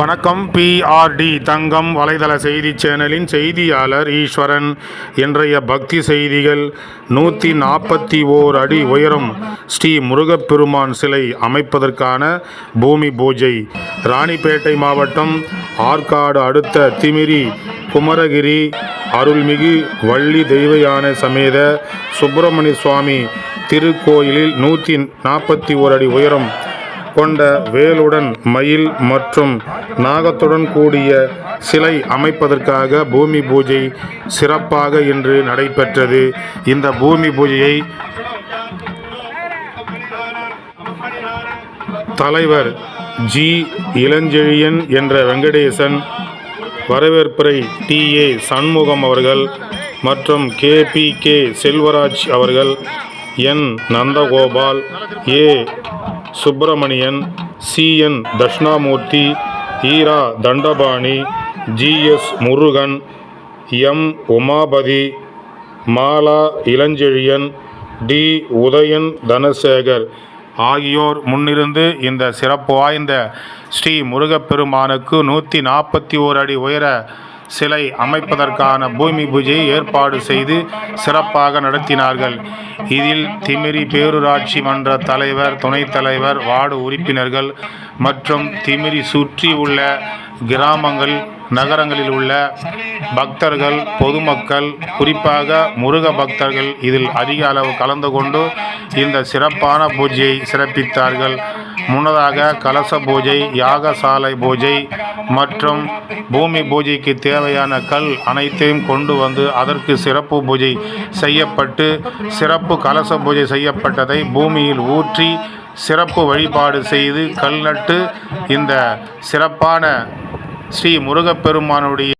வணக்கம். பிஆர்டி தங்கம் வலைதள செய்தி சேனலின் செய்தியாளர் ஈஸ்வரன். இன்றைய பக்தி செய்திகள் நூற்றி நாற்பத்தி ஓர் அடி உயரம். ஸ்ரீ முருகப்பெருமான் சிலை அமைப்பதற்கான பூமி பூஜை. ராணிப்பேட்டை மாவட்டம் ஆற்காடு அடுத்த திமிரி குமரகிரி அருள்மிகு வள்ளி தெய்வயான சமேத சுப்பிரமணிய சுவாமி திருக்கோயிலில் நூற்றி நாற்பத்தி ஓர் அடி உயரம். கொண்ட வேலுடன் மயில் மற்றும் நாகத்துடன் கூடிய சிலை அமைப்பதற்காக பூமி பூஜை சிறப்பாக இன்று நடைபெற்றது. இந்த பூமி பூஜையை தலைவர் ஜி. இளஞ்செழியன் என்ற வெங்கடேசன் வரவேற்புரை டி. ஏ. சண்முகம் அவர்கள் மற்றும் கே. பி. கே. செல்வராஜ் அவர்கள் N. Nandagopal A. Subramanian C. N. Dakshinamoorthy Ira Dhandapani G. S. Murugan M. Umapathi Mala Ilanchezhiyan T. Udhayan Dhanasekar ஆகியோர் முன்னிருந்து இந்த சிறப்பு வாய்ந்த ஸ்ரீ முருகப்பெருமானுக்கு நூற்றி நாற்பத்தி ஓர் அடி உயர சிலை அமைப்பதற்கான பூமி பூஜையை ஏற்பாடு செய்து சிறப்பாக நடத்தினார்கள். இதில் திமிரி பேரூராட்சி மன்ற தலைவர் துணைத் தலைவர் வார்டு உறுப்பினர்கள் மற்றும் திமிரி சுற்றி உள்ள கிராமங்கள் நகரங்களில் உள்ள பக்தர்கள் பொதுமக்கள் குறிப்பாக முருக பக்தர்கள் இதில் அதிக அளவு கலந்து கொண்டு இந்த சிறப்பான பூஜையை சிறப்பித்தார்கள். முன்னதாக கலச பூஜை யாகசாலை பூஜை மற்றும் பூமி பூஜைக்கு தேவையான கல் அனைத்தையும் கொண்டு வந்து அதற்கு சிறப்பு பூஜை செய்யப்பட்டு சிறப்பு கலச பூஜை செய்யப்பட்டதை பூமியில் ஊற்றி சிறப்பு வழிபாடு செய்து கல் நட்டு இந்த சிறப்பான ஸ்ரீ முருகப்பெருமானுடைய